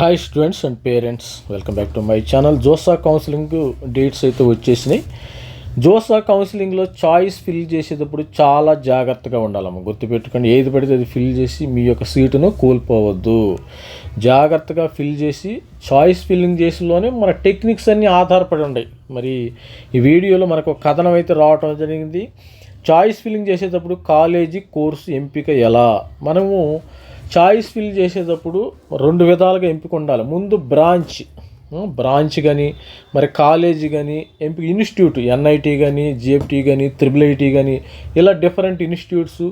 Hi students and parents welcome back to my channel JoSAA counselling dates అయితే వచ్చేసినాయి. JoSAA కౌన్సిలింగ్లో choice fill చేసేటప్పుడు చాలా జాగ్రత్తగా ఉండాలమ్మ. గుర్తుపెట్టుకోండి ఏది పడితే అది ఫిల్ చేసి మీ యొక్క సీటును కోల్పోవద్దు. జాగ్రత్తగా ఫిల్ చేసి చాయిస్ ఫిల్లింగ్ చేసేలోనే మన టెక్నిక్స్ అన్నీ ఆధారపడి ఉన్నాయి మరి ఈ వీడియోలో మనకు ఒక కథనం అయితే రావటం జరిగింది. చాయిస్ ఫిల్లింగ్ చేసేటప్పుడు కాలేజీ కోర్సు ఎంపిక ఎలా? మనము చాయిస్ ఫిల్ చేసేటప్పుడు రెండు విధాలుగా ఎంపిక ఉండాలి. ముందు బ్రాంచ్ బ్రాంచ్ కానీ మరి కాలేజీ కానీ ఎంపిక ఇన్స్టిట్యూట్ ఎన్ఐటి కానీ జిఎఫ్టీ కానీ త్రిబుల్ ఐటీ కానీ ఇలా డిఫరెంట్ ఇన్స్టిట్యూట్స్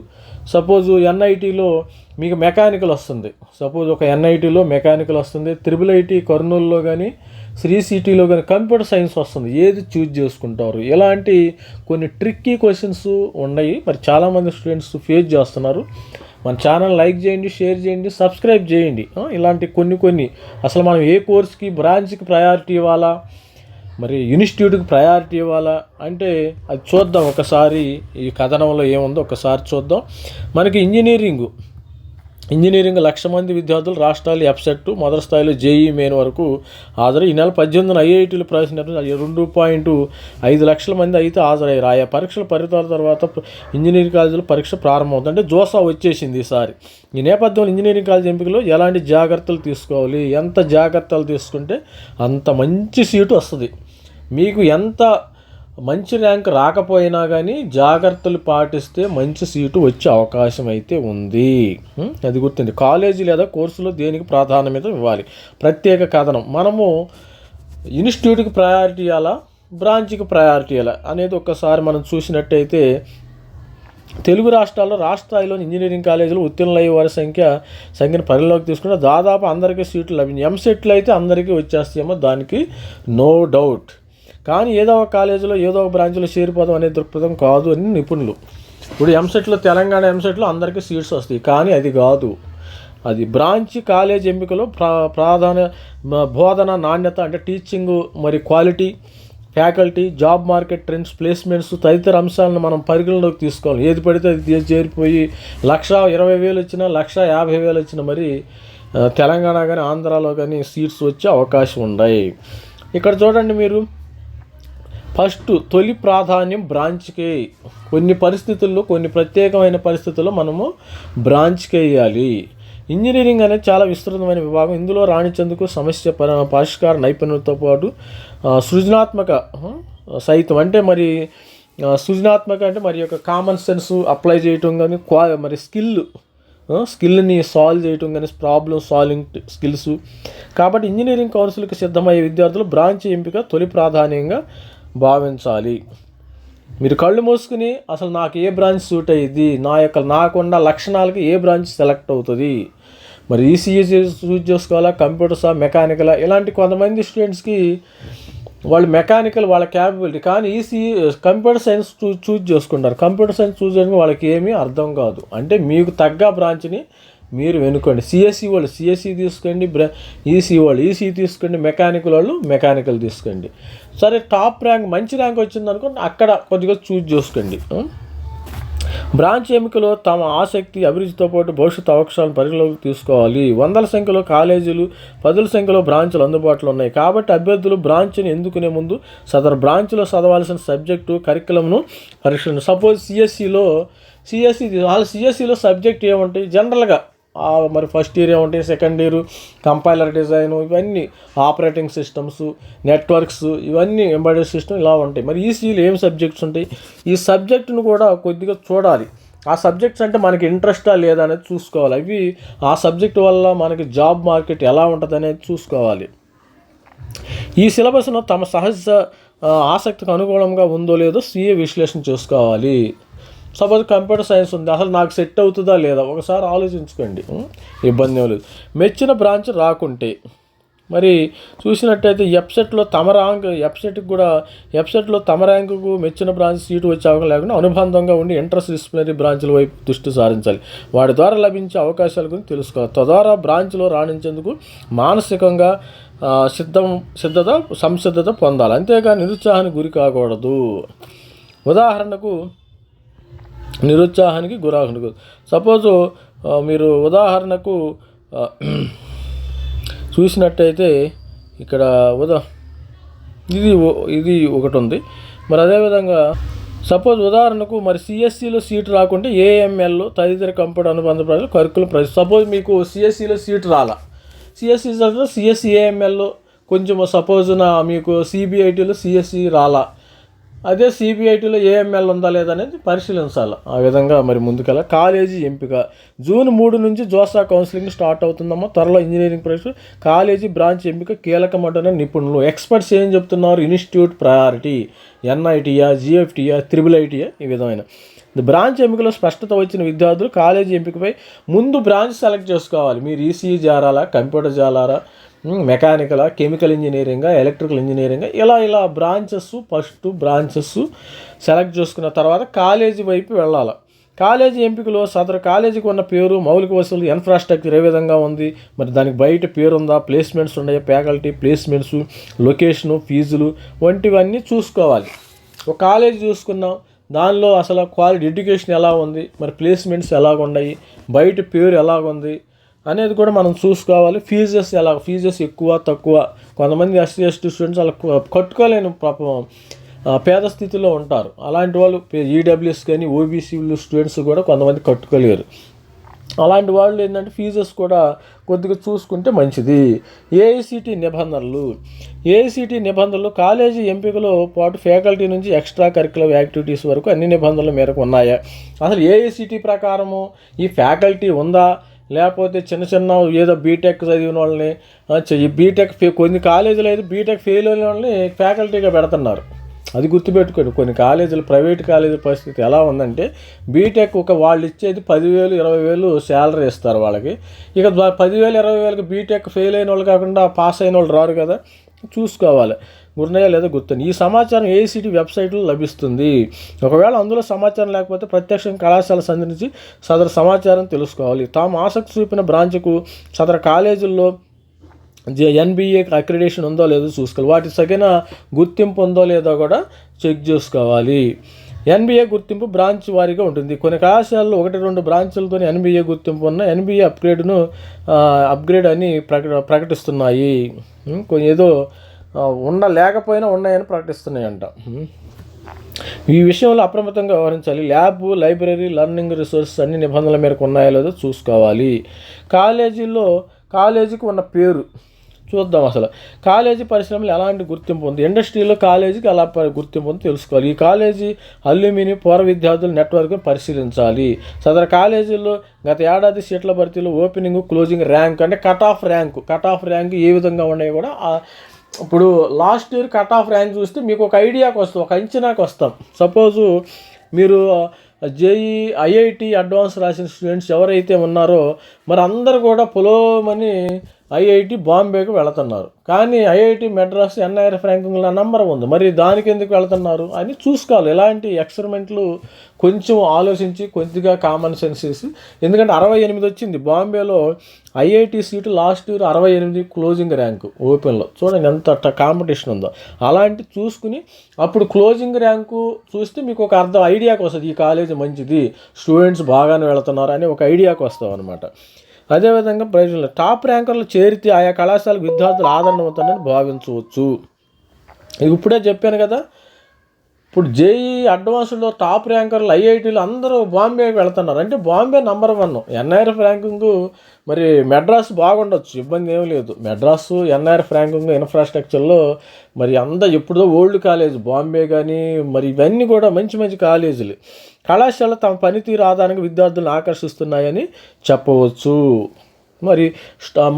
సపోజ్ ఎన్ఐటీలో మీకు మెకానికల్ వస్తుంది. సపోజ్ ఒక ఎన్ఐటీలో మెకానికల్ వస్తుంది. త్రిబుల్ ఐటీ కర్నూలులో కానీ శ్రీ సిటీలో కానీ కంప్యూటర్ సైన్స్ వస్తుంది. ఏది చూజ్ చేసుకుంటారు? ఇలాంటి కొన్ని ట్రిక్కీ క్వశ్చన్స్ ఉన్నాయి. మరి చాలామంది స్టూడెంట్స్ ఫేస్ చేస్తున్నారు. మన ఛానల్ లైక్ చేయండి షేర్ చేయండి సబ్స్క్రైబ్ చేయండి. ఇలాంటి కొన్ని కొన్ని అసలు మనం ఏ కోర్స్కి బ్రాంచ్కి ప్రయారిటీ ఇవ్వాలా? మరి ఇన్స్టిట్యూట్కి ప్రయారిటీ ఇవ్వాలా? అంటే అది చూద్దాం. ఒకసారి ఈ కథనంలో ఏముందో ఒకసారి చూద్దాం. మనకి ఇంజనీరింగ్ ఇంజనీరింగ్ లక్ష మంది విద్యార్థులు రాష్ట్రాలు ఎఫ్సెట్ మొదటి స్థాయిలో జేఈ మెయిన్ వరకు హాజరు ఈ నెల పద్దెనిమిదిన ఐఐటీలు ప్రవేశించారు రెండు పాయింట్ ఐదు లక్షల మంది అయితే హాజరయ్యారు. ఆయా పరీక్షల ఫలితాల తర్వాత ఇంజనీరింగ్ కాలేజీలో పరీక్ష ప్రారంభమవుతుంది. అంటే జోసా వచ్చేసింది ఈసారి. ఈ నేపథ్యంలో ఇంజనీరింగ్ కాలేజ్ ఎంపికలో ఎలాంటి జాగ్రత్తలు తీసుకోవాలి? ఎంత జాగ్రత్తలు తీసుకుంటే అంత మంచి సీటు వస్తుంది. మీకు ఎంత మంచి ర్యాంక్ రాకపోయినా కానీ జాగ్రత్తలు పాటిస్తే మంచి సీటు వచ్చే అవకాశం అయితే ఉంది. అది గుర్తుంది. కాలేజీ లేదా కోర్సులో దేనికి ప్రాధాన్యత ఇవ్వాలి? ప్రత్యేక కథనం. మనము ఇన్స్టిట్యూట్కి ప్రయారిటీ ఇవ్వాలా బ్రాంచ్కి ప్రయారిటీ ఇవ్వాలా అనేది ఒక్కసారి మనం చూసినట్టయితే తెలుగు రాష్ట్రాల్లో రాష్ట్ర స్థాయిలోని ఇంజనీరింగ్ కాలేజీలు ఉత్తీర్ణులయ్యే వారి సంఖ్య సంఖ్యను పరిలోకి తీసుకుంటే దాదాపు అందరికీ సీట్లు లభించాయి ఎంసెట్లు అయితే అందరికీ వచ్చేస్తాయేమో దానికి నో డౌట్. కానీ ఏదో ఒక కాలేజీలో ఏదో ఒక బ్రాంచ్లో చేరిపోదాం అనే దృక్పథం కాదు అని నిపుణులు. ఇప్పుడు ఎంసెట్లో తెలంగాణ ఎంసెట్లో అందరికీ సీట్స్ వస్తాయి. కానీ అది కాదు. అది బ్రాంచ్ కాలేజ్ ఎంపికలో ప్రా ప్రాధాన్య బోధన నాణ్యత అంటే టీచింగ్ మరి quality faculty job market trends placements తదితర అంశాలను మనం పరిగణలోకి తీసుకోవాలి. ఏది పడితే అది చేరిపోయి లక్ష ఇరవై వేలు వచ్చినా లక్ష యాభై వేలు వచ్చినా మరి తెలంగాణ కానీ ఆంధ్రాలో కానీ సీట్స్ వచ్చే అవకాశం ఉన్నాయి ఇక్కడ చూడండి మీరు. ఫస్ట్ తొలి ప్రాధాన్యం బ్రాంచ్కే. కొన్ని పరిస్థితుల్లో కొన్ని ప్రత్యేకమైన పరిస్థితుల్లో మనము బ్రాంచ్కే వేయాలి. ఇంజనీరింగ్ అనేది చాలా విస్తృతమైన విభాగం. ఇందులో రాణించేందుకు సమస్య పర పరిష్కార నైపుణ్యంతో పాటు సృజనాత్మక సైతం. అంటే మరి సృజనాత్మక అంటే మరి యొక్క కామన్ సెన్స్ అప్లై చేయటం కానీ క్వా మరి స్కిల్ స్కిల్ని సాల్వ్ చేయటం కానీ ప్రాబ్లమ్ సాల్వింగ్ స్కిల్స్ కాబట్టి ఇంజనీరింగ్ కౌన్సిల్కి సిద్ధమయ్యే విద్యార్థులు బ్రాంచ్ ఎంపిక తొలి ప్రాధాన్యంగా భావించాలి. మీరు కళ్ళు మూసుకుని అసలు నాకు ఏ బ్రాంచ్ సూట్ అయ్యింది నా యొక్క నాకున్న లక్షణాలకి ఏ బ్రాంచ్ సెలెక్ట్ అవుతుంది? మరి ఈసీఈ చూస్ చేసుకోవాలా? కంప్యూటర్సా మెకానికలా? ఇలాంటి కొంతమంది స్టూడెంట్స్కి వాళ్ళు మెకానికల్ వాళ్ళ క్యాపబిలిటీ. కానీ ఈసీ కంప్యూటర్ సైన్స్ చూ చూజ్ చేసుకుంటారు. కంప్యూటర్ సైన్స్ చూజ్ చేయడానికి వాళ్ళకి ఏమీ అర్థం కాదు. అంటే మీకు తగ్గ బ్రాంచ్ని మీరు వెనుకోండి. సిఎస్సి వాళ్ళు సిఎస్సి తీసుకోండి బ్రా ఈసీ వాళ్ళు ఈసీ తీసుకోండి మెకానికల్ వాళ్ళు మెకానికల్ తీసుకోండి. సరే టాప్ ర్యాంక్ మంచి ర్యాంక్ వచ్చింది అనుకోండి అక్కడ కొద్దిగా చూజ్ చేసుకోండి. బ్రాంచ్ ఎంపికలో తమ ఆసక్తి అభిరుచితో పాటు భవిష్యత్ అవకాశాలను పరిగణలోకి తీసుకోవాలి. వందల సంఖ్యలో కాలేజీలు పదుల సంఖ్యలో బ్రాంచ్లు అందుబాటులో ఉన్నాయి. కాబట్టి అభ్యర్థులు బ్రాంచ్ని ఎందుకునే ముందు సదరు బ్రాంచ్లో చదవాల్సిన సబ్జెక్టు కరికులంను పరీక్ష సపోజ్ సిఎస్సిలో సిఎస్సి వాళ్ళ సిఎస్సిలో సబ్జెక్ట్ ఏముంటాయి? జనరల్గా మరి ఫస్ట్ ఇయర్ ఏమంటే సెకండ్ ఇయర్ కంపైలర్ డిజైన్ ఇవన్నీ ఆపరేటింగ్ సిస్టమ్స్ నెట్వర్క్స్ ఇవన్నీ ఎంబైడెడ్ సిస్టమ్ ఇలా ఉంటాయి. మరి ఈసీలో ఏం సబ్జెక్ట్స్ ఉంటాయి? ఈ సబ్జెక్టును కూడా కొద్దిగా చూడాలి. ఆ సబ్జెక్ట్స్ అంటే మనకి ఇంట్రెస్టా లేదా అనేది చూసుకోవాలి. అవి ఆ సబ్జెక్ట్ వల్ల మనకి జాబ్ మార్కెట్ ఎలా ఉంటుంది అనేది చూసుకోవాలి. ఈ సిలబస్ను తమ సహజ ఆసక్తికి అనుగుణంగా ఉందో లేదో సీఏ విశ్లేషణ చేసుకోవాలి. సపోజ్ కంప్యూటర్ సైన్స్ ఉంది అసలు నాకు సెట్ అవుతుందా లేదా? ఒకసారి ఆలోచించుకోండి. ఇబ్బంది లేదు. మెచ్చిన బ్రాంచ్ రాకుంటే మరి చూసినట్టయితే ఎప్సెట్లో తమ ర్యాంక్ ఎప్సెట్కి కూడా ఎప్సెట్లో తమ ర్యాంకుకు మెచ్చిన బ్రాంచ్ సీటు వచ్చే అవకాశం లేకుండా అనుబంధంగా ఉండి ఇంట్రెస్ట్ డిసిప్లినరీ బ్రాంచ్ల వైపు దృష్టి సారించాలి. వాటి ద్వారా లభించే అవకాశాల గురించి తెలుసుకోవాలి. తద్వారా బ్రాంచ్లో రాణించేందుకు మానసికంగా సిద్ధం సిద్ధత సంసిద్ధత పొందాలి. అంతేగాని నిరుత్సాహానికి గురి కాకూడదు. ఉదాహరణకు నిరుత్సాహానికి గురాకుడు సపోజు మీరు ఉదాహరణకు చూసినట్టయితే ఇక్కడ ఉదా ఇది ఓ- ఇది ఒకటి ఉంది. మరి అదేవిధంగా సపోజ్ ఉదాహరణకు మరి సిఎస్సిలో సీట్ రాకుంటే ఏఎంఎల్ తదితర కంప్యూటర్ అనుబంధ ప్రజలు కరికులం ప్రజలు. సపోజ్ మీకు సిఎస్సిలో సీట్ రాలా. సిఎస్సి సిఎస్సి ఏఎంఎల్లో కొంచెం సపోజ్ నా మీకు సిబిఐటీలో సిఎస్సి రాలా. అదే సిబిఐటీలో ఏఎంఎల్ ఉందా లేదా అనేది పరిశీలించాలి. ఆ విధంగా మరి ముందుకెళ్ళ కాలేజీ ఎంపిక. జూన్ మూడు నుంచి జోసా కౌన్సిలింగ్ స్టార్ట్ అవుతుందమ్మా. త్వరలో ఇంజనీరింగ్ పరీక్ష కాలేజీ బ్రాంచ్ ఎంపిక కీలకమంటున్న నిపుణులు. ఎక్స్పర్ట్స్ ఏం చెప్తున్నారు? Institute priority. ఎన్ఐటీయా జిఎఫ్టీయా త్రిబుల్ ఐటీయా ఈ విధమైన. బ్రాంచ్ ఎంపికలో స్పష్టత వచ్చిన విద్యార్థులు కాలేజీ ఎంపికపై ముందు బ్రాంచ్ సెలెక్ట్ చేసుకోవాలి. మీరు ఈసీఈ జారాలా computer జాలారా? Mechanical chemical engineering electrical engineering ఇలా ఇలా బ్రాంచెస్ ఫస్ట్ బ్రాంచెస్ సెలెక్ట్ చేసుకున్న తర్వాత కాలేజీ వైపు వెళ్ళాలి. కాలేజీ ఎంపికలో సదరు కాలేజీకి ఉన్న పేరు మౌలిక వసతులు ఇన్ఫ్రాస్ట్రక్చర్ ఏ విధంగా ఉంది మరి దానికి బయట పేరు ఉందా ప్లేస్మెంట్స్ ఉన్నాయా ఫ్యాకల్టీ ప్లేస్మెంట్స్ లొకేషను ఫీజులు వంటివన్నీ చూసుకోవాలి. ఒక కాలేజీ చూసుకున్నాం దానిలో అసలు క్వాలిటీ ఎడ్యుకేషన్ ఎలా ఉంది మరి ప్లేస్మెంట్స్ ఎలాగ ఉన్నాయి బయట పేరు ఎలాగుంది అనేది కూడా మనం చూసుకోవాలి. ఫీజెస్ ఎలా? ఫీజెస్ ఎక్కువ తక్కువ. కొంతమంది ఎస్సీ ఎస్టీ స్టూడెంట్స్ అలా కట్టుకోలేని పాపం పేద స్థితిలో ఉంటారు. అలాంటి వాళ్ళు ఈడబ్ల్యూఎస్ కానీ ఓబీసీలు స్టూడెంట్స్ కూడా కొంతమంది కట్టుకోలేరు. అలాంటి వాళ్ళు ఏంటంటే ఫీజెస్ కూడా కొద్దిగా చూసుకుంటే మంచిది. ఏఐసిటి నిబంధనలు. ఏఐసిటి నిబంధనలు కాలేజీ ఎంపికలో పాటు ఫ్యాకల్టీ నుంచి ఎక్స్ట్రా కరికులర్ యాక్టివిటీస్ వరకు అన్ని నిబంధనల మేరకు ఉన్నాయా? అసలు ఏఐసిటి ప్రకారము ఈ ఫ్యాకల్టీ ఉందా? లేకపోతే చిన్న చిన్న ఏదో బీటెక్ చదివిన వాళ్ళని ఈ బీటెక్ కొన్ని కాలేజీలు అయితే బీటెక్ ఫెయిల్ అయిన వాళ్ళని ఫ్యాకల్టీగా పెడుతున్నారు. అది గుర్తుపెట్టుకోండి కొన్ని కాలేజీలు ప్రైవేట్ కాలేజీ పరిస్థితి ఎలా ఉందంటే బీటెక్ ఒక వాళ్ళు ఇచ్చేది పదివేలు ఇరవై వేలు శాలరీ ఇస్తారు వాళ్ళకి. ఇక పదివేలు ఇరవై వేలకి బీటెక్ ఫెయిల్ అయిన వాళ్ళు కాకుండా పాస్ అయిన వాళ్ళు రారు కదా. చూసుకోవాలి. ఉన్నాయా లేదా గుర్తుంది ఈ సమాచారం ఏఐసిటి వెబ్సైట్లో లభిస్తుంది. ఒకవేళ అందులో సమాచారం లేకపోతే ప్రత్యక్షంగా కళాశాల సంధించి సదరు సమాచారం తెలుసుకోవాలి. తాము ఆసక్తి చూపిన బ్రాంచ్కు సదరు కాలేజీల్లో ఎన్బిఏ అక్రిడేషన్ ఉందో లేదో చూసుకోవాలి. వాటి సగిన గుర్తింపు ఉందో లేదో కూడా చెక్ చేసుకోవాలి. ఎన్బిఏ గుర్తింపు బ్రాంచ్ వారీగా ఉంటుంది. కొన్ని కళాశాలలో ఒకటి రెండు బ్రాంచులతో ఎన్బిఏ గుర్తింపు ఉన్న ఎన్బిఏ అప్గ్రేడ్ను అప్గ్రేడ్ అని ప్రకట ప్రకటిస్తున్నాయి. కొన్ని ఏదో ఉన్న ఉండ లేకపోయినా ఉన్నాయని ప్రకటిస్తున్నాయంట. ఈ విషయంలో అప్రమత్తంగా వ్యవహరించాలి. ల్యాబ్ లైబ్రరీ లర్నింగ్ రిసోర్సెస్ అన్ని నిబంధనల మేరకు ఉన్నాయో లేదో చూసుకోవాలి. కాలేజీలో కాలేజీకి ఉన్న పేరు చూద్దాం అసలు. కాలేజీ పరిశ్రమలు ఎలాంటి గుర్తింపు ఉంది? ఇండస్ట్రీలో కాలేజీకి ఎలా గుర్తింపు ఉంది తెలుసుకోవాలి. ఈ కాలేజీ అల్యూమిని పూర్వ విద్యార్థుల నెట్వర్క్ను పరిశీలించాలి. సదరు కాలేజీలో గత ఏడాది సీట్ల భర్తీలో ఓపెనింగ్ క్లోజింగ్ ర్యాంక్ అంటే cut off rank. Cut off rank ఏ విధంగా ఉన్నాయో కూడా ఇప్పుడు last year cut off rank చూస్తే మీకు ఒక ఐడియాకి వస్తాం ఒక అంచనాకి వస్తాం. సపోజు మీరు జేఈ ఐఐటి అడ్వాన్స్ రాసిన స్టూడెంట్స్ ఎవరైతే ఉన్నారో మరి అందరు కూడా పొలోమని ఐఐటి బాంబేకి వెళుతున్నారు. కానీ ఐఐటి మెడ్రాస్ ఎన్ఐఆర్ ర్యాంకింగ్లో నంబర్ ఉంది. మరి దానికి ఎందుకు వెళ్తున్నారు అని చూసుకోవాలి. ఇలాంటి ఎక్స్పెరిమెంట్లు కొంచెం ఆలోచించి కొద్దిగా కామన్ సెన్స్ చేసి ఎందుకంటే అరవై ఎనిమిది వచ్చింది. బాంబేలో ఐఐటి సీటు లాస్ట్ ఇయర్ అరవై ఎనిమిది క్లోజింగ్ ర్యాంకు ఓపెన్లో. చూడండి ఎంత కాంపిటీషన్ ఉందో. అలాంటి చూసుకుని అప్పుడు క్లోజింగ్ ర్యాంకు చూస్తే మీకు ఒక అర్థం ఐడియాకి వస్తుంది. ఈ కాలేజీ మంచిది స్టూడెంట్స్ బాగానే వెళుతున్నారు అని ఒక ఐడియాకి వస్తాం అనమాట అదేవిధంగా ప్రయోజనాలు. టాప్ ర్యాంకర్లు చేరితే ఆయా కళాశాలకు విద్యార్థులు ఆదరణ అవుతారని భావించవచ్చు. ఇప్పుడే చెప్పాను కదా ఇప్పుడు జేఈ అడ్వాన్స్లో టాప్ ర్యాంకర్లు ఐఐటీలు అందరూ బాంబే వెళ్తున్నారు. అంటే Bombay number one NIRF ranking మరి మెడ్రాస్ బాగుండొచ్చు ఇబ్బంది ఏం లేదు. మెడ్రాస్ ఎన్ఐఆర్ఎఫ్ ర్యాంకింగ్ ఇన్ఫ్రాస్ట్రక్చర్లో మరి అంద ఎప్పుడో ఓల్డ్ కాలేజ్ బాంబే కానీ మరి ఇవన్నీ కూడా మంచి మంచి కాలేజీలు. కళాశాల తమ పనితీరు ఆధారంగా విద్యార్థులను ఆకర్షిస్తున్నాయని చెప్పవచ్చు. మరి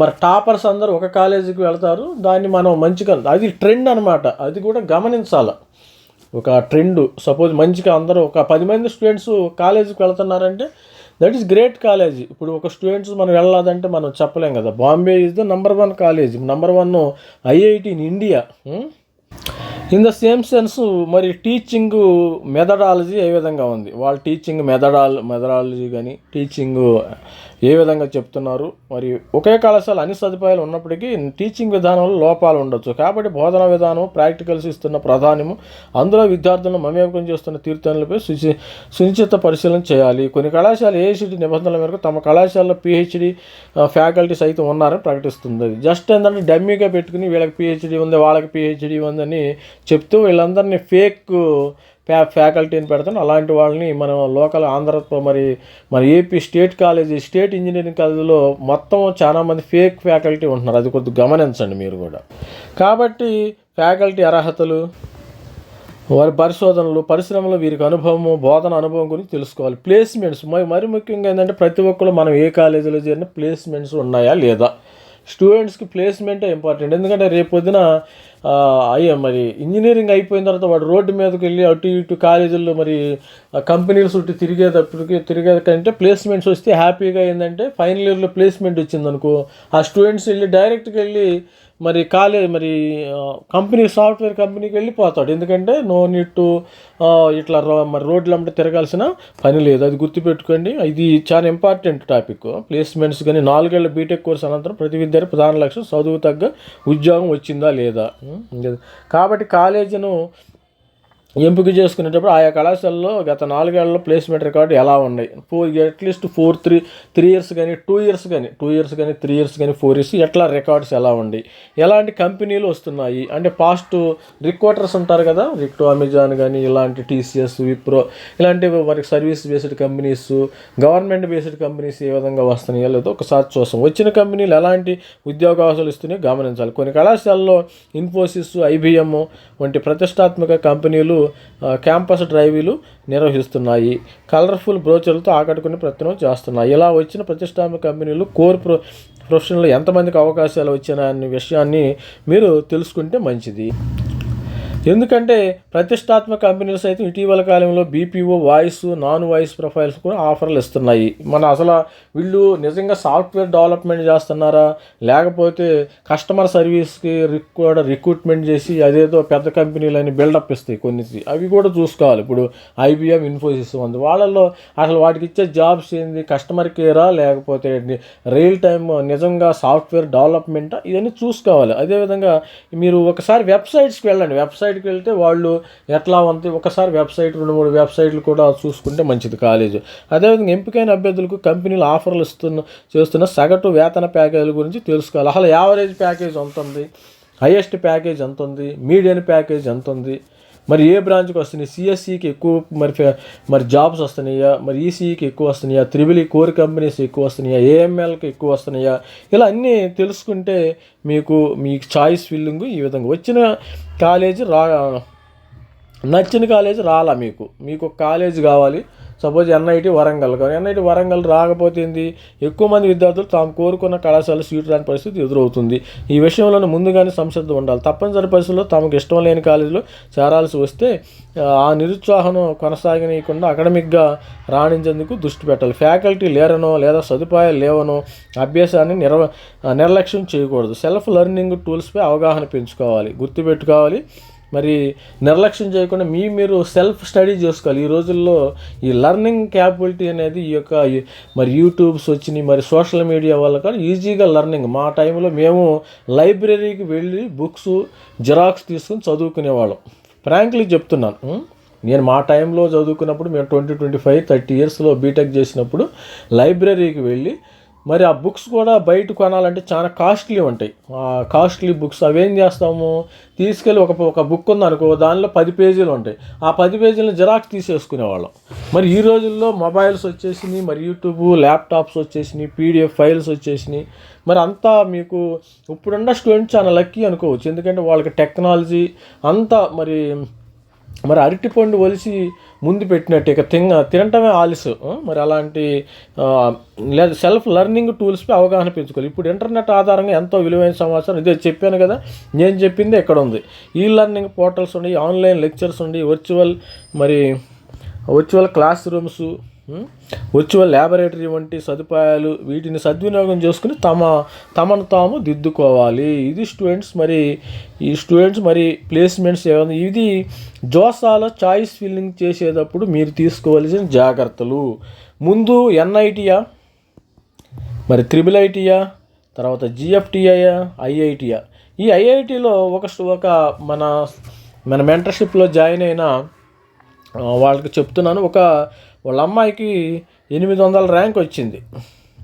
మరి టాపర్స్ అందరూ ఒక కాలేజీకి వెళ్తారు దాన్ని మనం మంచిగా అది ట్రెండ్ అనమాట అది కూడా గమనించాలి. ఒక ట్రెండ్ సపోజ్ మంచిగా అందరూ ఒక పది మంది స్టూడెంట్స్ కాలేజీకి వెళ్తున్నారంటే దట్ ఈస్ గ్రేట్ కాలేజీ ఇప్పుడు ఒక స్టూడెంట్స్ మనం వెళ్ళాలంటే మనం చెప్పలేం కదా. Bombay is the number one college number one IIT in India in the same sense మరి టీచింగ్ మెథడాలజీ ఏ విధంగా ఉంది? వాళ్ళ టీచింగ్ మెథడాల్ మెథడాలజీ కానీ టీచింగ్ ఏ విధంగా చెప్తున్నారు? మరి ఒకే కళాశాల అన్ని సదుపాయాలు ఉన్నప్పటికీ టీచింగ్ విధానంలో లోపాలు ఉండొచ్చు. కాబట్టి బోధన విధానం ప్రాక్టికల్స్ ఇస్తున్న ప్రధానము అందులో విద్యార్థులను మమేకం చేస్తున్న తీర్థనలపై సుచి సునిశ్చిత పరిశీలన చేయాలి. కొన్ని కళాశాల ఏఐసిటి నిబంధనల మేరకు తమ కళాశాలలో పిహెచ్డి ఫ్యాకల్టీ సైతం ఉన్నారని ప్రకటిస్తుంది. జస్ట్ ఏంటంటే డమ్మీగా పెట్టుకుని వీళ్ళకి పిహెచ్డి ఉంది వాళ్ళకి పిహెచ్డి ఉందని చెప్తూ వీళ్ళందరినీ ఫేక్ ఫ్యా ఫ్యాకల్టీని పెడతాను అలాంటి వాళ్ళని మనం లోకల్ ఆంధ్ర మరి మరి AP state college state engineering కాలేజీలో మొత్తం చాలామంది ఫేక్ ఫ్యాకల్టీ ఉంటున్నారు. అది కొద్దిగా గమనించండి మీరు కూడా. కాబట్టి ఫ్యాకల్టీ అర్హతలు వారి పరిశోధనలు పరిశ్రమలో వీరికి అనుభవము బోధన అనుభవం గురించి తెలుసుకోవాలి. ప్లేస్మెంట్స్ మరి మరి ముఖ్యంగా ఏంటంటే ప్రతి ఒక్కరు మనం ఏ కాలేజీలో చేరిన ప్లేస్మెంట్స్ ఉన్నాయా లేదా? స్టూడెంట్స్కి ప్లేస్మెంటే ఇంపార్టెంట్. ఎందుకంటే రేపు పొద్దున అయ్యా మరి ఇంజనీరింగ్ అయిపోయిన తర్వాత వాడు రోడ్డు మీదకి వెళ్ళి అటు ఇటు కాలేజీల్లో మరి కంపెనీలు చుట్టూ తిరిగేటప్పటికి తిరిగేదంటే ప్లేస్మెంట్స్ వస్తే హ్యాపీగా ఏంటంటే ఫైనల్ ఇయర్లో ప్లేస్మెంట్ వచ్చింది అనుకో ఆ స్టూడెంట్స్ వెళ్ళి డైరెక్ట్గా వెళ్ళి మరి కాలేజ్ మరి కంపెనీ సాఫ్ట్వేర్ కంపెనీకి వెళ్ళిపోతాడు. ఎందుకంటే నో నీడ్ టు ఇట్లా రో- మరి రోడ్లు అంటే తిరగాల్సిన పని లేదు. అది గుర్తుపెట్టుకోండి. ఇది చాలా ఇంపార్టెంట్ టాపిక్. ప్లేస్మెంట్స్ కానీ నాలుగేళ్ళ బీటెక్ కోర్స్ అనంతరం ప్రతి విద్యార్థి ప్రధాన లక్ష్యం చదువు తగ్గ ఉద్యోగం వచ్చిందా లేదా? కాబట్టి కాలేజీను ఎంపిక చేసుకునేటప్పుడు ఆయా కళాశాలలో గత నాలుగేళ్ళలో ప్లేస్మెంట్ రికార్డు ఎలా ఉన్నాయి four at least four three three years కానీ టూ ఇయర్స్ కానీ టూ ఇయర్స్ కానీ త్రీ ఇయర్స్ కానీ ఫోర్ ఇయర్స్ ఎట్లా రికార్డ్స్ ఎలా ఉన్నాయి ఎలాంటి కంపెనీలు వస్తున్నాయి? అంటే పాస్ట్ రిక్రూటర్స్ ఉంటారు కదా రిక్టో అమెజాన్ కానీ ఇలాంటి టీసీఎస్ విప్రో ఇలాంటి వారికి service based companies government based companies ఏ విధంగా వస్తున్నాయో లేదో ఒకసారి చూస్తాం. వచ్చిన కంపెనీలు ఎలాంటి ఉద్యోగావకాశాలు ఇస్తున్నాయో గమనించాలి. కొన్ని కళాశాలలో ఇన్ఫోసిస్ ఐబిఎం వంటి ప్రతిష్టాత్మక కంపెనీలు క్యాంపస్ డ్రైవీలు నిర్వహిస్తున్నాయి. కలర్ఫుల్ బ్రోచర్లతో ఆకట్టుకునే ప్రయత్నం చేస్తున్నాయి. ఇలా వచ్చిన ప్రతిష్టాత్మక కంపెనీలు కోర్ ప్రొ ప్రొఫెషన్లో ఎంతమందికి అవకాశాలు వచ్చిన అనే విషయాన్ని మీరు తెలుసుకుంటే మంచిది. ఎందుకంటే ప్రతిష్టాత్మక కంపెనీలు సైతం ఇటీవల కాలంలో BPO voice non voice profiles కూడా ఆఫర్లు ఇస్తున్నాయి. మన అసలు వీళ్ళు నిజంగా సాఫ్ట్వేర్ డెవలప్మెంట్ చేస్తున్నారా? లేకపోతే కస్టమర్ సర్వీస్కి రిక్ కూడా రిక్రూట్మెంట్ చేసి అదేదో పెద్ద కంపెనీలని బిల్డప్ ఇస్తాయి కొన్ని అవి కూడా చూసుకోవాలి. ఇప్పుడు ఐబిఎం ఇన్ఫోసిస్ ఉంది వాళ్ళల్లో అసలు వాటికి ఇచ్చే జాబ్స్ ఏంది? కస్టమర్ కేరా? లేకపోతే రియల్ టైమ్ నిజంగా సాఫ్ట్వేర్ డెవలప్మెంట్? ఇవన్నీ చూసుకోవాలి. అదేవిధంగా మీరు ఒకసారి వెబ్సైట్స్కి వెళ్ళండి. వెబ్సైట్ వెబ్సైట్కి వెళ్తే వాళ్ళు ఎట్లా ఉంది? ఒకసారి వెబ్సైట్ రెండు మూడు వెబ్సైట్లు కూడా చూసుకుంటే మంచిది కాలేజ్ అదేవిధంగా ఎంపికైన అభ్యర్థులకు కంపెనీలు ఆఫర్లు ఇస్తున్న చేస్తున్న సగటు వేతన ప్యాకేజీల గురించి తెలుసుకోవాలి. అసలు యావరేజ్ ప్యాకేజ్ ఎంత ఉంది? హయ్యెస్ట్ ప్యాకేజ్ ఎంత ఉంది? మీడియం ప్యాకేజ్ ఎంత ఉంది? మరి ఏ బ్రాంచ్కి వస్తున్నాయి? సిఎస్సికి ఎక్కువ మరి మరి జాబ్స్ వస్తున్నాయా? మరి ఈసీఈకి ఎక్కువ వస్తున్నాయా? త్రిబుల్ కోర్ కంపెనీస్ ఎక్కువ వస్తున్నాయా? ఏఎంఎల్కి ఎక్కువ వస్తున్నాయా? ఇలా అన్నీ తెలుసుకుంటే మీకు మీ చాయిస్ ఫిల్లింగ్ ఈ విధంగా. వచ్చిన కాలేజీ రా నచ్చిన కాలేజీ రాలా మీకు. మీకు ఒక కాలేజీ కావాలి. Suppose NIT Warangal. NIT Warangal రాకపోతే ఏంది? ఎక్కువ మంది విద్యార్థులు తాము కోరుకున్న కళాశాల సీటు రాని పరిస్థితి ఎదురవుతుంది. ఈ విషయంలోనే ముందుగానే సంసిద్ధం ఉండాలి. తప్పనిసరి పరిస్థితుల్లో తమకు ఇష్టం లేని కాలేజీలో చేరాల్సి వస్తే ఆ నిరుత్సాహం కొనసాగనీయకుండా అకాడమిక్గా రాణించేందుకు దృష్టి పెట్టాలి. ఫ్యాకల్టీ లేరనో లేదా సదుపాయాలు లేవనో అభ్యాసాన్ని నిర్వ నిర్లక్ష్యం చేయకూడదు. సెల్ఫ్ లెర్నింగ్ టూల్స్పై అవగాహన పెంచుకోవాలి. గుర్తుపెట్టుకోవాలి. మరి నిర్లక్ష్యం చేయకుండా మీ మీరు సెల్ఫ్ స్టడీ చేసుకోవాలి. ఈ రోజుల్లో ఈ లర్నింగ్ క్యాపబిలిటీ అనేది ఈ యొక్క మరి యూట్యూబ్స్ వచ్చినాయి మరి సోషల్ మీడియా వల్ల కూడా ఈజీగా లెర్నింగ్. మా టైంలో మేము లైబ్రరీకి వెళ్ళి బుక్స్ జిరాక్స్ తీసుకుని చదువుకునేవాళ్ళం. ఫ్రాంక్లీ చెప్తున్నాను. నేను మా టైంలో చదువుకున్నప్పుడు మేము ట్వంటీ ట్వంటీ ఫైవ్ థర్టీ ఇయర్స్లో బీటెక్ చేసినప్పుడు లైబ్రరీకి వెళ్ళి మరి ఆ బుక్స్ కూడా బయట కొనాలంటే చాలా కాస్ట్లీ ఉంటాయి. ఆ కాస్ట్లీ బుక్స్ అవేం చేస్తాము? తీసుకెళ్ళి ఒక ఒక బుక్ ఉందనుకో దానిలో పది పేజీలు ఉంటాయి. ఆ పది పేజీలను జిరాక్స్ తీసేసుకునేవాళ్ళం. మరి ఈ రోజుల్లో మొబైల్స్ వచ్చేసినాయి మరి యూట్యూబ్ ల్యాప్టాప్స్ వచ్చేసినాయి పీడిఎఫ్ ఫైల్స్ వచ్చేసినాయి. మరి అంతా మీకు ఇప్పుడున్న స్టూడెంట్స్ చాలా లక్కీ అనుకోవచ్చు. ఎందుకంటే వాళ్ళకి టెక్నాలజీ అంతా మరి మరి అరటిపండు ఒలిసి ముందు పెట్టినట్టు ఇక తిన తినటమే ఆలస్యం. మరి అలాంటి లేదా సెల్ఫ్ లెర్నింగ్ టూల్స్పై అవగాహన పెంచుకోవాలి. ఇప్పుడు ఇంటర్నెట్ ఆధారంగా ఎంతో విలువైన సమాచారం ఇదే చెప్పాను కదా నేను చెప్పింది ఎక్కడ ఉంది. ఈ లెర్నింగ్ పోర్టల్స్ ఉన్నాయి ఆన్లైన్ లెక్చర్స్ ఉన్నాయి వర్చువల్ మరి virtual classrooms virtual laboratory వంటి సదుపాయాలు వీటిని సద్వినియోగం చేసుకుని తమ తమను తాము దిద్దుకోవాలి. ఇది స్టూడెంట్స్ మరి ఈ స్టూడెంట్స్ మరి ప్లేస్మెంట్స్ ఏమైనా ఇది జోసాలో చాయిస్ ఫిల్లింగ్ చేసేటప్పుడు మీరు తీసుకోవాల్సిన జాగ్రత్తలు. ముందు ఎన్ఐటియా మరి త్రిబుల్ ఐటీయా తర్వాత జిఎఫ్టిఐయా ఐఐటియా ఈ ఐఐటిలో ఒక ఒక మన మన మెంటర్షిప్లో జాయిన్ అయిన వాళ్ళకి చెప్తున్నాను. ఒక వాళ్ళ అమ్మాయికి ఎనిమిది వందల ర్యాంక్ వచ్చింది.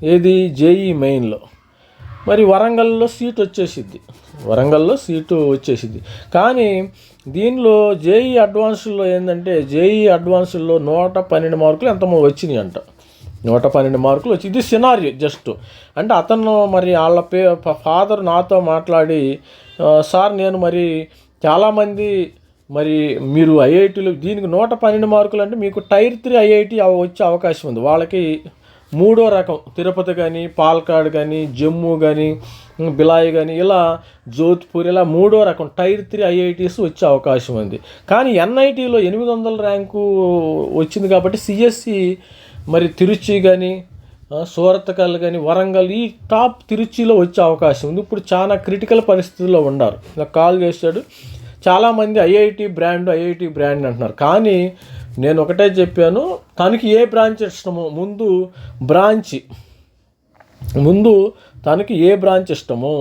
ఏది? జేఈ మెయిన్లో. మరి వరంగల్లో సీట్ వచ్చేసిద్ది. వరంగల్లో సీటు వచ్చేసిద్ది. కానీ దీనిలో జేఈ అడ్వాన్స్లో ఏంటంటే జేఈ అడ్వాన్స్లో నూట పన్నెండు మార్కులు ఎంతమో వచ్చినాయి అంట నూట పన్నెండు మార్కులు వచ్చి ఇది సినారియో జస్ట్. అంటే అతను మరి వాళ్ళ పే ఫాదర్ నాతో మాట్లాడి సార్ నేను మరి చాలామంది మరి మీరు ఐఐటీలో దీనికి నూట పన్నెండు మార్కులు అంటే మీకు టైర్ త్రీ ఐఐటి వచ్చే అవకాశం ఉంది. వాళ్ళకి మూడో రకం తిరుపతి కానీ పాల్కాడ్ కానీ జమ్మూ కానీ బిలాయి కానీ ఇలా జోధ్పూర్ ఇలా మూడో రకం టైర్ త్రీ ఐఐటీస్ వచ్చే అవకాశం ఉంది. కానీ ఎన్ఐటీలో ఎనిమిది వందల ర్యాంకు వచ్చింది కాబట్టి సిఎస్సి మరి తిరుచి కానీ సూరత్కల్ కానీ వరంగల్ ఈ టాప్ తిరుచిలో వచ్చే అవకాశం ఉంది. ఇప్పుడు చాలా క్రిటికల్ పరిస్థితుల్లో ఉన్నారు. నాకు కాల్ చేశాడు. చాలామంది ఐఐటి బ్రాండ్ ఐఐటి బ్రాండ్ అంటున్నారు. కానీ నేను ఒకటే చెప్పాను తనకి ఏ బ్రాంచ్ ఇష్టమో ముందు బ్రాంచ్ ముందు తనకి ఏ బ్రాంచ్ ఇష్టమో.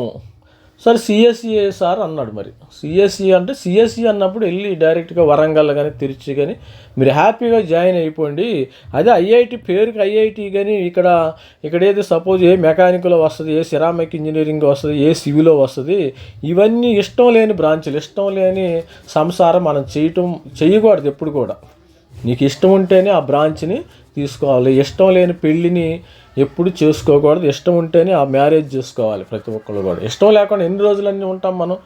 సరే సిఎస్సి సార్ అన్నాడు మరి. సిఎస్ఈ అంటే సిఎస్ఈ అన్నప్పుడు వెళ్ళి డైరెక్ట్గా వరంగల్ కానీ తిరుచి కానీ మీరు హ్యాపీగా జాయిన్ అయిపోండి. అదే ఐఐటి పేరుకి ఐఐటి కానీ ఇక్కడ ఇక్కడ ఏది సపోజ్ ఏ మెకానిక్లో వస్తుంది ఏ సిరామిక్ ఇంజనీరింగ్ వస్తుంది ఏ సివిలో వస్తుంది ఇవన్నీ ఇష్టం లేని బ్రాంచ్లు ఇష్టం లేని సంసారం మనం చేయటం చేయకూడదు ఎప్పుడు కూడా. నీకు ఇష్టం ఉంటేనే ఆ బ్రాంచ్ని తీసుకోవాలి. ఇష్టం లేని పెళ్ళిని ఎప్పుడు చేసుకోకూడదు. ఇష్టం ఉంటేనే ఆ మ్యారేజ్ చేసుకోవాలి ప్రతి ఒక్కళ్ళు కూడా. ఇష్టం లేకుండా ఎన్ని రోజులన్నీ ఉంటాం మనం?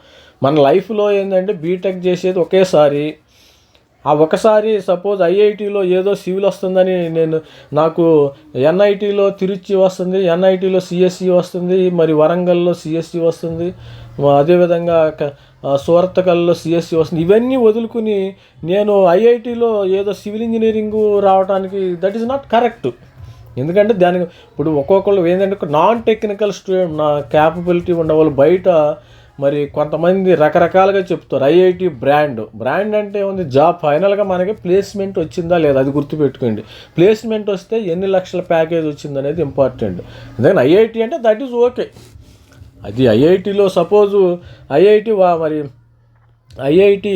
మన లైఫ్లో ఏంటంటే బీటెక్ చేసేది ఒకేసారి. ఆ ఒకసారి సపోజ్ ఐఐటిలో ఏదో సివిల్ వస్తుందని నేను నాకు ఎన్ఐటిలో తిరుచి వస్తుంది ఎన్ఐటిలో సిఎస్సి వస్తుంది మరి వరంగల్లో సిఎస్సి వస్తుంది అదేవిధంగా సూరత్కల్లో సిఎస్సి వస్తుంది. ఇవన్నీ వదులుకుని నేను ఐఐటిలో ఏదో సివిల్ ఇంజనీరింగ్ రావడానికి దట్ ఈస్ నాట్ కరెక్ట్ ఎందుకంటే దానికి ఇప్పుడు ఒక్కొక్కళ్ళు ఏంటంటే నాన్ టెక్నికల్ స్టూడెంట్ నా క్యాపబిలిటీ ఉండవాళ్ళు బయట మరి కొంతమంది రకరకాలుగా చెప్తారు. IIT brand. బ్రాండ్ అంటే ఉంది జాబ్. ఫైనల్గా మనకి ప్లేస్మెంట్ వచ్చిందా లేదా అది గుర్తుపెట్టుకోండి. ప్లేస్మెంట్ వస్తే ఎన్ని లక్షల ప్యాకేజ్ వచ్చింది అనేది ఇంపార్టెంట్. ఎందుకంటే ఐఐటి అంటే దట్ ఈజ్ ఓకే అది ఐఐటిలో సపోజు ఐఐటి వా మరి ఐఐటి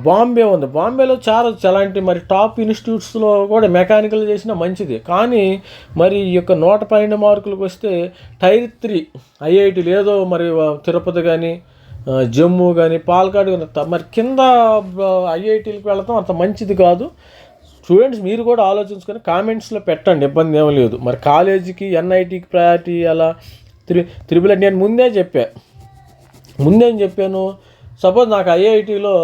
బాంబే ఉంది. బాంబేలో చాలా అలాంటి మరి టాప్ ఇన్స్టిట్యూట్స్లో కూడా మెకానికల్ చేసినా మంచిది. కానీ మరి ఈ యొక్క నూట పన్నెండు మార్కులకు వస్తే టైర్ త్రీ ఐఐటి లేదో మరి తిరుపతి కానీ జమ్మూ కానీ పాలకాడు కానీ మరి కింద ఐఐటీలకు వెళ్ళటం అంత మంచిది కాదు. స్టూడెంట్స్ మీరు కూడా ఆలోచించుకొని కామెంట్స్లో పెట్టండి. ఇబ్బంది ఏమీ లేదు. మరి కాలేజీకి ఎన్ఐటీకి ప్రయారిటీ అలా త్రి త్రిబుల్ నేను ముందే చెప్పా. ముందేం చెప్పాను? సపోజ్ నాకు ఐఐటిలో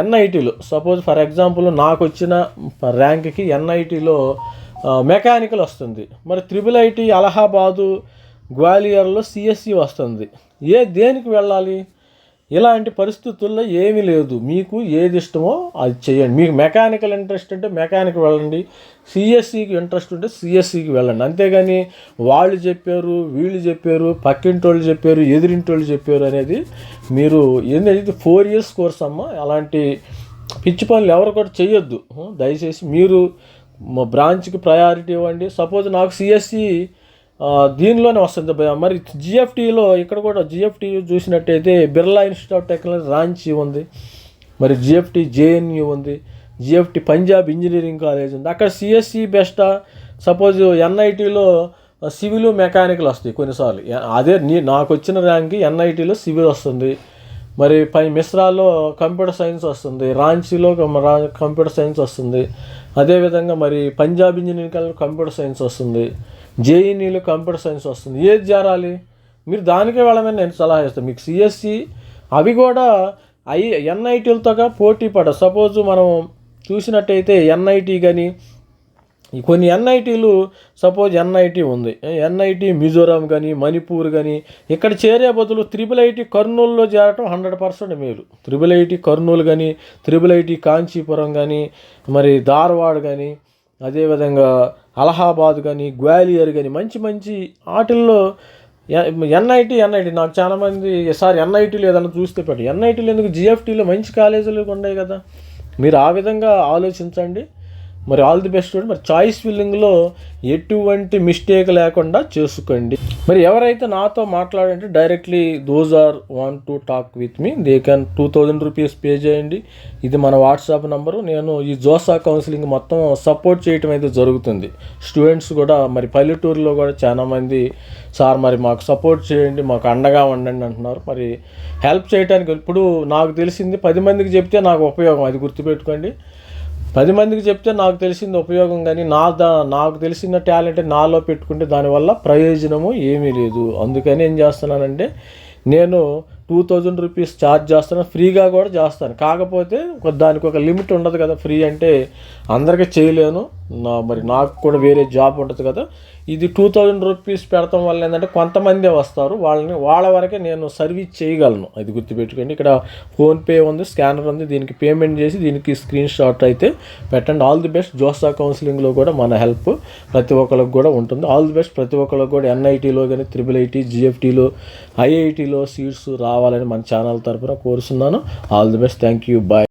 ఎన్ఐటీలో సపోజ్ ఫర్ ఎగ్జాంపుల్ నాకు వచ్చిన ర్యాంక్కి ఎన్ఐటీలో మెకానికల్ వస్తుంది. మరి త్రిబుల్ ఐటీ అలహాబాదు గ్వాలియర్లో సిఎస్సి వస్తుంది. ఏ దేనికి వెళ్ళాలి? ఇలాంటి పరిస్థితుల్లో ఏమీ లేదు. మీకు ఏది ఇష్టమో అది చేయండి. మీకు మెకానికల్ ఇంట్రెస్ట్ ఉంటే మెకానిక్ వెళ్ళండి. సిఎస్సికి ఇంట్రెస్ట్ ఉంటే సిఎస్సికి వెళ్ళండి. అంతేగాని వాళ్ళు చెప్పారు వీళ్ళు చెప్పారు పక్కింటి వాళ్ళు చెప్పారు ఎదిరింటోళ్ళు వాళ్ళు చెప్పారు అనేది మీరు ఏంటంటే ఫోర్ ఇయర్స్ కోర్స్ అమ్మ అలాంటి పిచ్చి పనులు ఎవరు కూడా చేయొద్దు దయచేసి మీరు మా బ్రాంచ్కి ప్రయారిటీ ఇవ్వండి. సపోజ్ నాకు సిఎస్సి దీనిలోనే వస్తుంది మరి జిఎఫ్టీలో ఇక్కడ కూడా జిఎఫ్టీ చూసినట్టయితే Birla institute of technology Ranchi ఉంది. మరి జిఎఫ్టీ జేఎన్యూ ఉంది. జిఎఫ్టీ పంజాబ్ ఇంజనీరింగ్ కాలేజ్ ఉంది. అక్కడ సిఎస్సి బెస్టా సపోజ్ ఎన్ఐటీలో సివిల్ మెకానికల్ వస్తాయి కొన్నిసార్లు. అదే నీ నాకు వచ్చిన ర్యాంక్ ఎన్ఐటీలో సివిల్ వస్తుంది. మరి పై మిశ్రాలో కంప్యూటర్ సైన్స్ వస్తుంది. రాంచీలో కంప్యూటర్ సైన్స్ వస్తుంది. అదేవిధంగా మరి Punjab engineering college computer science వస్తుంది. జేఈనీలో కంప్యూటర్ సైన్స్ వస్తుంది. ఏది చేరాలి? మీరు దానికే వెళ్ళమని నేను సలహా ఇస్తాను మీకు సిఎస్సి అవి కూడా ఐ ఎన్ఐటీలతోగా పోటీ పడ సపోజ్ మనం చూసినట్టయితే ఎన్ఐటీ కానీ ఈ కొన్ని ఎన్ఐటీలు సపోజ్ ఎన్ఐటీ ఉంది. ఎన్ఐటీ మిజోరాం కానీ మణిపూర్ కానీ ఇక్కడ చేరే బదులు త్రిబుల్ ఐటీ కర్నూలులో చేరటం హండ్రెడ్ పర్సెంట్ మేలు. త్రిబుల్ ఐటీ కర్నూలు కానీ త్రిబుల్ ఐటీ కాంచీపురం కానీ మరి ధార్వాడ్ కానీ అదేవిధంగా అలహాబాద్ కానీ గ్వాలియర్ కానీ మంచి మంచి ఆటల్లో ఎన్ఐటి ఎన్ఐటి నాకు చాలామంది సార్ ఎన్ఐటీలు ఏదైనా చూస్తే పెట్టు ఎన్ఐటీలు ఎందుకు? జిఎఫ్టీలో మంచి కాలేజీలు ఉన్నాయి కదా. మీరు ఆ విధంగా ఆలోచించండి. మరి ఆల్ ది బెస్ట్ మరి చాయిస్ ఫిల్లింగ్లో ఎటువంటి మిస్టేక్ లేకుండా చేసుకోండి. మరి ఎవరైతే నాతో మాట్లాడంటే directly those are want to talk with me they can two thousand rupees pay చేయండి. ఇది మన వాట్సాప్ నంబరు. నేను ఈ జోసా కౌన్సిలింగ్ మొత్తం సపోర్ట్ చేయటం అయితే జరుగుతుంది. స్టూడెంట్స్ కూడా మరి పల్లెటూరులో కూడా చాలా మంది సార్ మరి మాకు సపోర్ట్ చేయండి మాకు అండగా ఉండండి అంటున్నారు. మరి హెల్ప్ చేయడానికి ఇప్పుడు నాకు తెలిసింది పది మందికి చెప్తే నాకు ఉపయోగం. అది గుర్తుపెట్టుకోండి. పది మందికి చెప్తే నాకు తెలిసింది ఉపయోగం కానీ నా దా నాకు తెలిసిన టాలెంట్ నాలో పెట్టుకుంటే దానివల్ల ప్రయోజనము ఏమీ లేదు. అందుకని ఏం చేస్తున్నానంటే నేను టూ థౌజండ్ రూపీస్ ఛార్జ్ చేస్తాను ఫ్రీగా కూడా చేస్తాను. కాకపోతే దానికి ఒక లిమిట్ ఉండదు కదా ఫ్రీ అంటే అందరికీ చేయలేను. నా మరి నాకు కూడా వేరే జాబ్ ఉంటుంది కదా ఇది టూ థౌజండ్ రూపీస్ పెడతాం వల్ల ఏంటంటే కొంతమందే వస్తారు. వాళ్ళని వాళ్ళ వరకే నేను సర్వీస్ చేయగలను. అది గుర్తుపెట్టుకోండి. ఇక్కడ ఫోన్పే ఉంది స్కానర్ ఉంది. దీనికి పేమెంట్ చేసి దీనికి స్క్రీన్ షాట్ అయితే పెట్టండి. ఆల్ ది బెస్ట్ జోసా కౌన్సిలింగ్లో కూడా మన హెల్ప్ ప్రతి ఒక్కరికి కూడా ఉంటుంది. ఆల్ ది బెస్ట్ ప్రతి ఒక్కరికి కూడా ఎన్ఐటీలో కానీ త్రిబుల్ ఐటీ జిఎఫ్టీలో ఐఐటీలో సీట్స్ రావాలని మన ఛానల్ తరఫున కోరుతున్నాను all the best thank you bye